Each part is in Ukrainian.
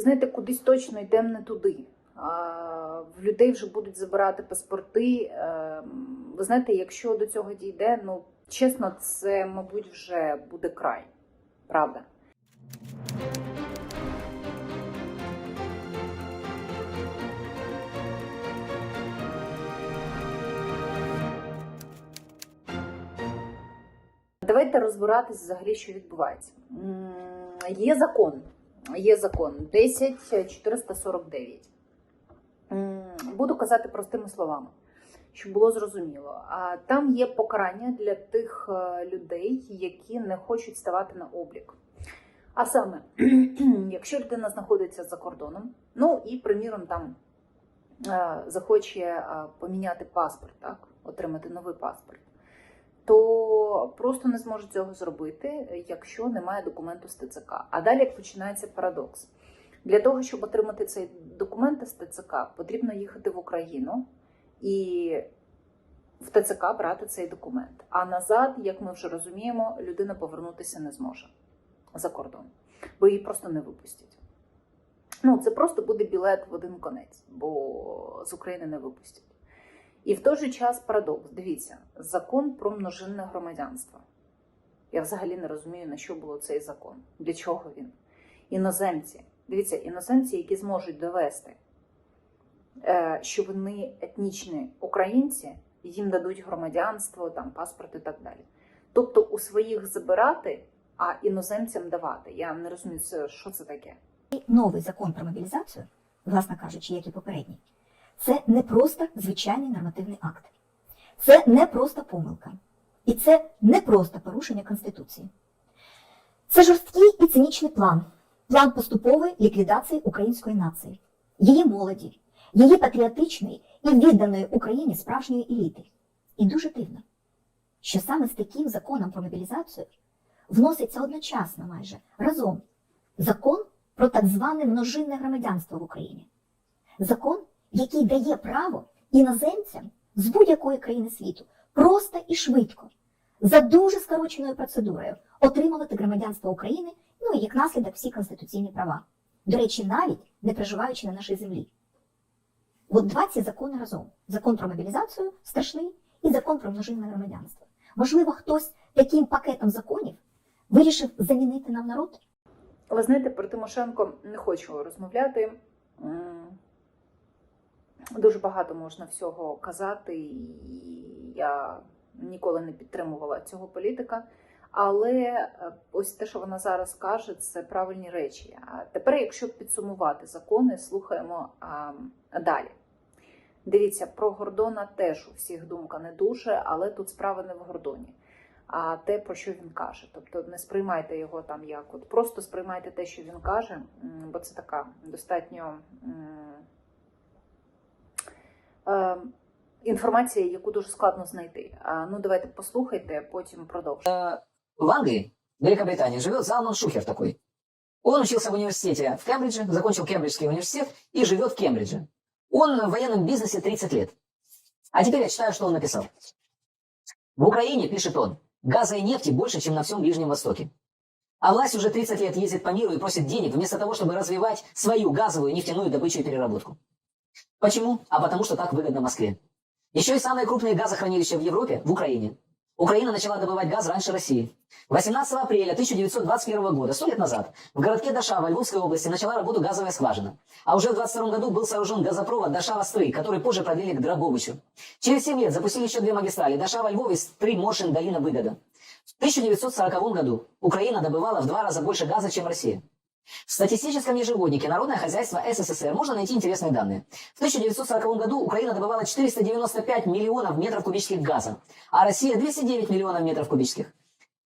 знаєте, кудись точно йдемо не туди. В людей вже будуть забирати паспорти. Ем, Ви знаєте, якщо до цього дійде, ну чесно, це, мабуть, вже буде край. Правда. Давайте розбиратись взагалі, що відбувається. Є закон. Є закон 10449. Буду казати простими словами, щоб було зрозуміло. А там є покарання для тих е, людей, які не хочуть ставати на облік. А саме, якщо людина знаходиться за кордоном, ну і, приміром, там е, захоче е, поміняти паспорт, так, отримати новий паспорт, то просто не зможе цього зробити, якщо немає документу з ТЦК. А далі починається парадокс. Для того, щоб отримати цей документ з ТЦК, потрібно їхати в Україну і в ТЦК брати цей документ. А назад, як ми вже розуміємо, людина повернутися не зможе за кордон, бо її просто не випустять. Ну, це просто буде білет в один конець, бо з України не випустять. І в той же час парадокс. Дивіться, закон про множинне громадянство. Я взагалі не розумію, на що було цей закон, для чого він. Іноземці. Дивіться, іноземці, які зможуть довести, е, що вони етнічні українці, їм дадуть громадянство, там, паспорт і так далі. Тобто у своїх забирати, а іноземцям давати. Я не розумію, що це таке. новий закон про мобілізацію, власне кажучи, як і попередній, це не просто звичайний нормативний акт, це не просто помилка, і це не просто порушення Конституції. Це жорсткий і цинічний план, план поступової ліквідації української нації, її молоді, її патріотичної і відданої Україні справжньої еліти. І дуже дивно, що саме з таким законом про мобілізацію вноситься одночасно майже разом закон про так зване множинне громадянство в Україні. Закон, який дає право іноземцям з будь-якої країни світу просто і швидко, за дуже скороченою процедурою, отримувати громадянство України, ну і як наслідок всі конституційні права. До речі, навіть не проживаючи на нашій землі. От два ці закони разом: закон про мобілізацію страшний і закон про множинне громадянство. Можливо, хтось таким пакетом законів вирішив замінити нам народ. Але знаєте, про Тимошенко не хочу розмовляти. Дуже багато можна всього казати, і я ніколи не підтримувала цього політика. Але е, ось те, що вона зараз каже, це правильні речі. А тепер, якщо підсумувати закони, слухаємо а, далі. Дивіться, про Гордона теж у всіх думка не дуже, але тут справа не в Гордоні, а те, про що він каже. Тобто не сприймайте його там як от, просто сприймайте те, що він каже, бо це така достатньо інформація, яку дуже складно знайти. Ну, давайте послухайте, потім продовжимо. В Англии, Великобритании, живет Залман Шухер такой. Он учился в университете в Кембридже, закончил Кембриджский университет и живет в Кембридже. Он в военном бизнесе 30 лет. А теперь я читаю, что он написал. В Украине, пишет он, газа и нефти больше, чем на всем Ближнем Востоке. А власть уже 30 лет ездит по миру и просит денег вместо того, чтобы развивать свою газовую, нефтяную добычу и переработку. Почему? А потому что так выгодно Москве. Еще и самые крупные газохранилища в Европе в Украине. Украина начала добывать газ раньше России. 18 апреля 1921 года, 100 лет назад, в городке Дашава Львовской области начала работу газовая скважина. А уже в 22 году был сооружен газопровод Дашава-Строй, который позже продлили к Драбовичу. Через 7 лет запустили еще две магистрали Дашава-Львов и Строй-Моршин, Долина Выгода. В 1940 году Украина добывала в два раза больше газа, чем Россия. В статистическом ежегоднике Народное хозяйство СССР можно найти интересные данные. В 1940 году Украина добывала 495 миллионов метров кубических газа, а Россия 209 миллионов метров кубических.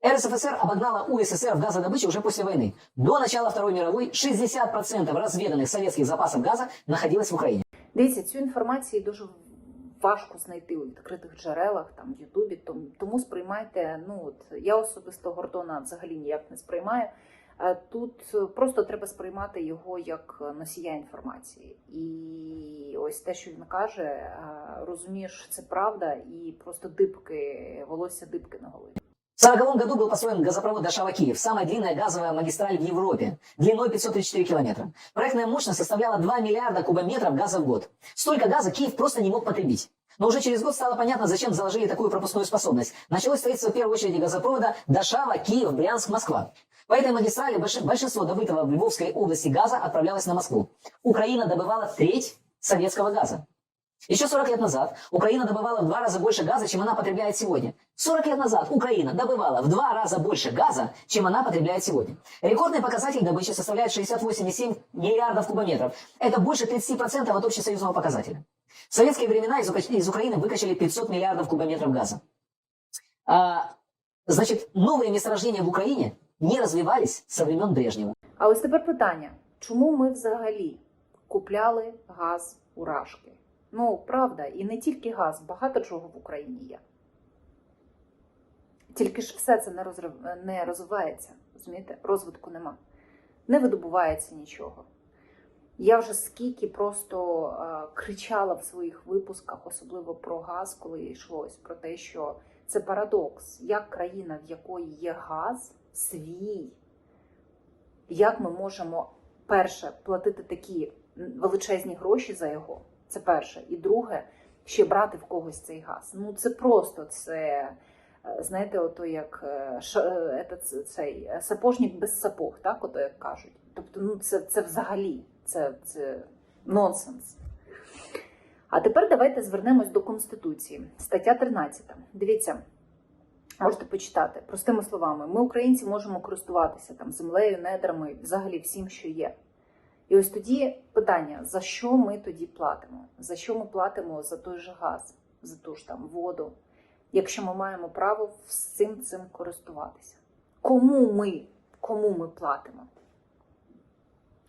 РСФСР обогнала УССР в газодобыче уже после войны. До начала Второй мировой 60% разведанных советских запасов газа находилось в Украине. Дивіться, цю інформацію дуже важко знайти у відкритих джерелах, там в Ютубі. Тому, тому сприймайте. Ну от я особисто Гордона взагалі ніяк не сприймаю. Е, Тут просто треба сприймати його як носія інформації. І ось те, що він каже, е, розумієш, це правда, і просто дибки, волосся дибки на голові. В 1940 году был построен газопровод Дашава-Киев, самая длинная газовая магистраль в Европе, длиной 534 километра. Проектная мощность составляла 2 миллиарда кубометров газа в год. Столько газа Киев просто не мог потребить. Но уже через год стало понятно, зачем заложили такую пропускную способность. Началось строительство в первую очередь газопровода Дашава, Киев, Брянск, Москва. По этой магистрали больш- большинство добытого в Львовской области газа отправлялось на Москву. Украина добывала треть советского газа. Еще 40 лет назад Украина добывала в два раза больше газа, чем она потребляет сегодня. 40 лет назад Украина добывала в два раза больше газа, чем она потребляет сегодня. Рекордный показатель добычи составляет 68,7 миллиардов кубометров. Это больше 30% от общесоюзного показателя. В советские времена из, из Украины выкачали 500 миллиардов кубометров газа. А, значит, новые месторождения в Украине не развивались со времен Брежнева. А ось тепер питання: чому ми взагалі купляли газ у Рашки? Ну, правда, і не тільки газ, багато чого в Україні є. Тільки ж все це не, розрив... не розвивається, розумієте? Розвитку нема. Не видобувається нічого. Я вже скільки просто е, кричала в своїх випусках, особливо про газ, коли йшлось про те, що це парадокс, як країна, в якої є газ, свій, як ми можемо перше платити такі величезні гроші за його. Це перше. І друге, ще брати в когось цей газ. Ну це просто це. е, Знаєте, ото як е, е, цей сапожник без сапог, так, ото як кажуть. Тобто, ну це, це взагалі це, це нонсенс. А тепер давайте звернемось до Конституції. Стаття 13. Дивіться, можете почитати простими словами. Ми, українці, можемо користуватися там землею, недрами, взагалі всім, що є. І ось тоді питання: за що ми тоді платимо? За що ми платимо за той же газ, за ту ж там воду, якщо ми маємо право всім цим користуватися? Кому ми, кому ми платимо?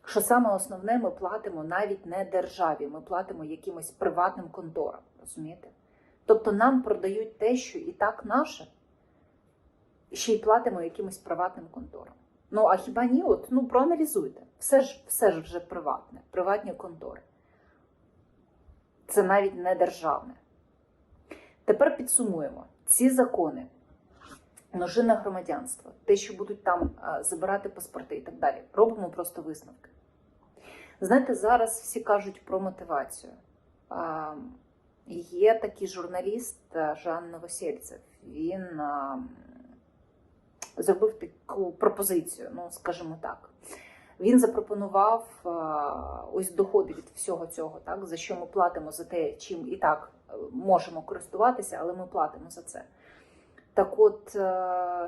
Що саме основне, ми платимо навіть не державі, ми платимо якимось приватним конторам, розумієте? Тобто нам продають те, що і так наше, ще й платимо якимось приватним конторам. Ну а хіба ні? От ну проаналізуйте. Все ж все ж вже приватне, приватні контори. Це навіть не державне. Тепер підсумуємо ці закони, множинне громадянство, те, що будуть там а, забирати паспорти і так далі. Робимо просто висновки. Знаєте, зараз всі кажуть про мотивацію. Є такий журналіст Жан Новосельцев. Він а, зробив таку пропозицію, ну скажімо так. Він запропонував ось доходи від всього цього, так за що ми платимо за те, чим і так е, можемо користуватися, але ми платимо за це. Так, от, е,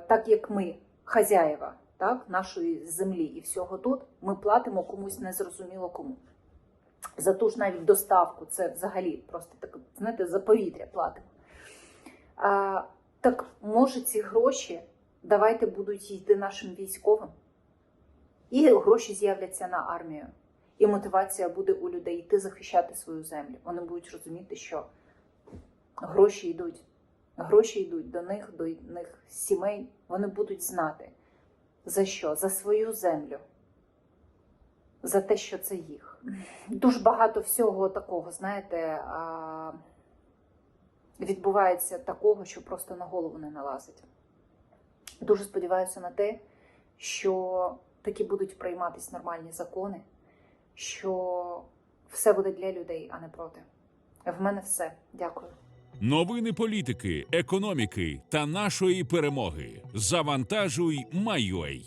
так як ми хазяєва так, нашої землі і всього тут, ми платимо комусь незрозуміло кому. За ту ж навіть доставку, це взагалі просто так, знаєте, за повітря платимо. А, так може ці гроші давайте будуть йти нашим військовим, і гроші з'являться на армію. І мотивація буде у людей йти захищати свою землю. Вони будуть розуміти, що гроші йдуть. Гроші йдуть до них, до них сімей. Вони будуть знати, за що? За свою землю, за те, що це їх. Дуже багато всього такого, знаєте, відбувається такого, що просто на голову не налазить. Дуже сподіваюся на те, що таки будуть прийматись нормальні закони, що все буде для людей, а не проти. В мене все. Дякую. Новини політики, економіки та нашої перемоги. Завантажуй Майой.